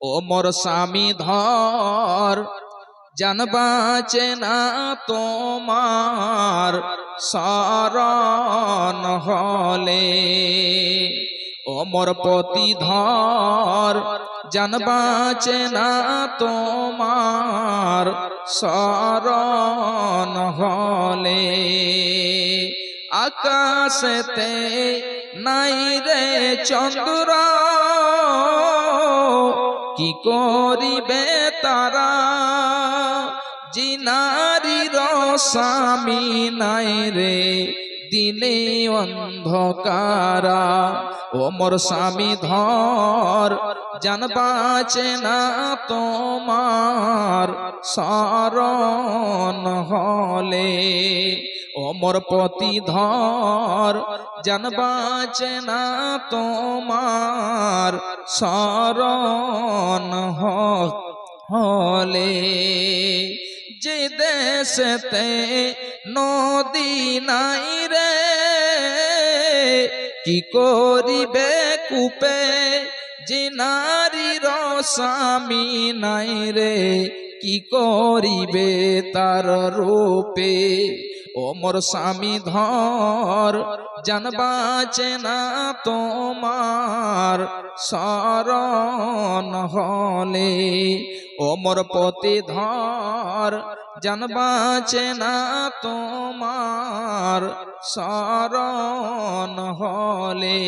ও মোর স্বামী ধর, জান বাঁচে না তোমার শরণ হলে। ও মোর পতি ধর, জান বাঁচে না তোমার শরণ হলে। আকাশেতে নাই রে চন্দ্র কি করিবে তারা? জিনারি রসামি নাই রে, দিনে অন্ধকারা। ও মোর স্বামী ধর, জান বাঁচে না তোমার শরণ হলে। ও মোর পতি ধর জান বাঁচে না তোমার শরণ হলে। যে দেশেতে নদী নাই রে, কি করিবে কূপে? যে নারীর স্বামী নাই রে, কি করিবে তার রূপে? ও মোর স্বামী ধর, জান বাঁচে না তোমার শরণ হলে। ও মোর পতি ধর, জান বাঁচে না তোমার শরণ হলে।